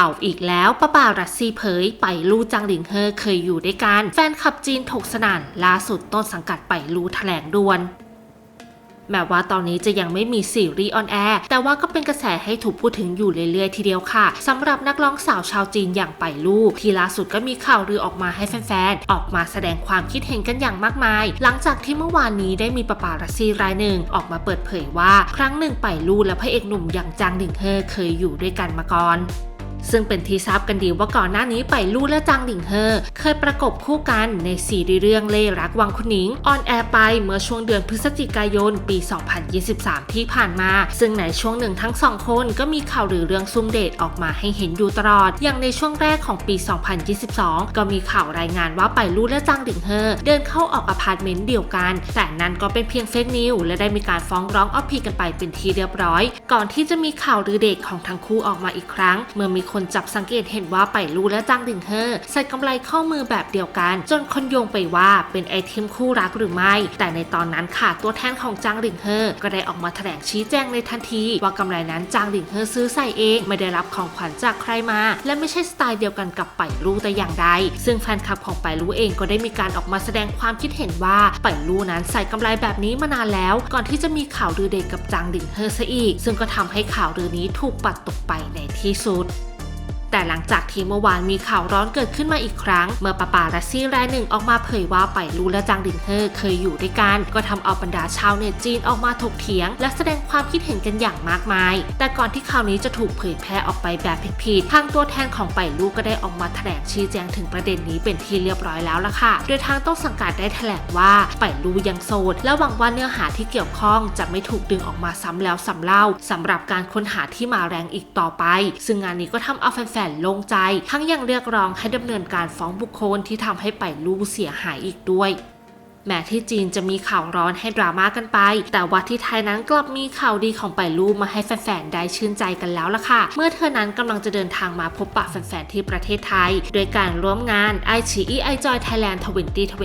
เอาอีกแล้วป้าป่ารัสซีเผยไปลู่จังหลิงเฮอเคยอยู่ด้วยกัน แฟนคลับจีนถกสนันล่าสุดต้นสังกัดไปลู่แถลงด่วนแม้ว่าตอนนี้จะยังไม่มีซีรีส์ออนแอร์แต่ว่าก็เป็นกระแสให้ถูกพูดถึงอยู่เรื่อยๆ ทีเดียวค่ะสำหรับนักร้องสาวชาวจีนอย่างไปลู่ที่ล่าสุดก็มีข่าวลือออกมาให้แฟนๆ ออกมาแสดงความคิดเห็นกันอย่างมากมาย หลังจากที่เมื่อวานนี้ได้มีปาปารัสซีรายหนึ่ง ออกมาเปิดเผยว่า ครั้งหนึ่งไปลู่และพระเอกหนุ่มอย่างจางหลิงเฮอเคยอยู่ด้วยกันมาก่อน ซึ่งเป็นที่ทราบกันดีว่าก่อนหน้านี้ไปลู่และจางหลิงเฮอเคยประกบคู่กันในซีรีส์เรื่องเล่รักวังคุณหนิงออนแอร์ไปเมื่อช่วงเดือนพฤศจิกายนปี 2023 ที่ผ่านมา ซึ่งในช่วงหนึ่งทั้งสองคนก็มีข่าวหรือเรื่องซุ่มเดทออกมาให้เห็นอยู่ตลอด อย่างในช่วงแรกของปี 2022 ก็มีข่าวรายงานว่าไปลู่และจางหลิงเฮอเดินเข้าออกอพาร์ตเมนต์เดียวกัน แต่นั้นก็เป็นเพียงเฟกนิวและได้มีการฟ้องร้องเอาผิดกันไปเป็นที่เรียบร้อย ก่อนที่จะมีข่าวหรือเดทของทั้งคู่ออกมาอีกครั้ง เมื่อมีคนจับสังเกตเห็นว่าไปลู่และจางหลิงเฮอใส่กำไรข้อมือแบบเดียวกัน จนคนโยงไปว่าเป็นไอเทมคู่รักหรือไม่ แต่ในตอนนั้นค่ะตัวแทนของจางหลิงเฮอก็ได้ออกมาแถลงชี้แจงในทันที ว่ากำไรนั้นจางหลิงเฮอซื้อใส่เองไม่ได้รับของขวัญจากใครมา และไม่ใช่สไตล์เดียวกันกับไปลู่แต่อย่างใดซึ่งแฟนคลับของไปลู่เองก็ได้มีการออกมาแสดงความคิดเห็นว่าไปลู่นั้นใส่กำไรแบบนี้มานานแล้ว ก่อนที่จะมีข่าวลือเด็กกับจางหลิงเฮอซะอีก ซึ่งก็ทำให้ข่าวลือนี้ถูกปัดตกไปในที่สุด แต่หลังจากที่เมื่อวานมีข่าวร้อนเกิดขึ้นมาอีกครั้ง เมื่อปาปารัสซี่รายหนึ่งออกมาเผยว่าไปรูและจางดินเฮอเคยอยู่ด้วยกัน ก็ทำเอาบรรดาชาวเน็ตจีนออกมาถกเถียง และแสดงความคิดเห็นกันอย่างมากมาย แต่ก่อนที่ข่าวนี้จะถูกเผยแพร่ออกไปแบบผิดๆทางตัวแทนของไปรูก็ได้ออกมาแถลงชี้แจงถึงประเด็นนี้เป็นที่เรียบร้อยแล้วล่ะค่ะ โดยทางต้นสังกัดได้แถลงว่าไปรูยังโสดและหวังว่าเนื้อหาที่เกี่ยวข้องจะไม่ถูกดึงออกมาซ้ำแล้วซ้ำเล่าสำหรับการค้นหาที่มาแรงอีกต่อไป ซึ่งงานนี้ก็ทำเอาแฟนๆโล่งใจ ทั้งยังเรียกร้องให้ดำเนินการฟ้องบุคคลที่ทำให้ไปลูกเสียหายอีกด้วย แม้ที่จีนจะมีข่าวร้อนให้ดราม่ากันไป แต่ว่าที่ไทยนั้นกลับมีข่าวดีของไปลูมาให้แฟนๆ ได้ชื่นใจกันแล้วล่ะค่ะ เมื่อเธอนั้นกำลังจะเดินทางมาพบปะแฟนๆ ที่ประเทศไทย โดยการร่วมงาน i q e i Joy Thailand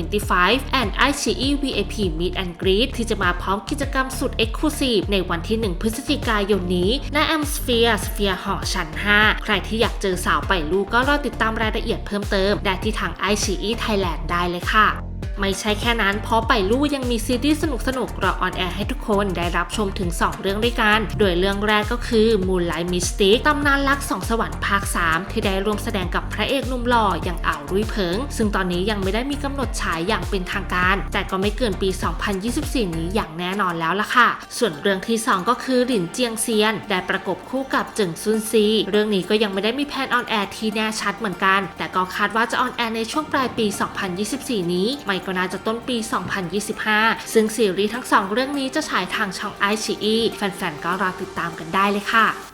2025 and i q e VIP Meet and Greet ที่จะมาพร้อมกิจกรรมสุด Exclusive ในวันที่ 1 พฤศจิกายนนี้ณแอมสเฟียร์สเฟียร์หอชั้น 5 ใครที่อยากเจอสาวไปลูก็รอติดตามรายละเอียดเพิ่มเติมได้ที่ทาง i q e Thailand ได้เลยค่ะ ไม่ใช่แค่นั้นเพราะไปลู่ยังมีซีรีส์สนุกๆรอออนแอร์ให้ทุกคนได้รับชมถึง 2 เรื่องด้วยกัน โดยเรื่องแรกก็คือ Moonlight Mystic ตำนานรักสองสวรรค์ภาค 3 ที่ได้ร่วมแสดงกับพระเอกหนุ่มหล่ออย่างอ่าวรุ่ยเพิง ซึ่งตอนนี้ยังไม่ได้มีกำหนดฉายอย่างเป็นทางการ แต่ก็ไม่เกินปี 2024 นี้อย่างแน่นอนแล้วล่ะค่ะ ส่วนเรื่องที่ 2 ก็คือหลินเจียงเซียน ได้ประกบคู่กับจึงซุนซี เรื่องนี้ก็ยังไม่ได้มีแผนออนแอร์ที่แน่ชัดเหมือนกัน แต่ก็คาดว่าจะออนแอร์ในช่วงปลายปี 2024 นี้ไม่ก็น่าจะต้นปี 2025 ซึ่งซีรีส์ทั้งสองเรื่องนี้จะฉายทางช่องไอชีอีแฟนๆ ก็รอติดตามกันได้เลยค่ะ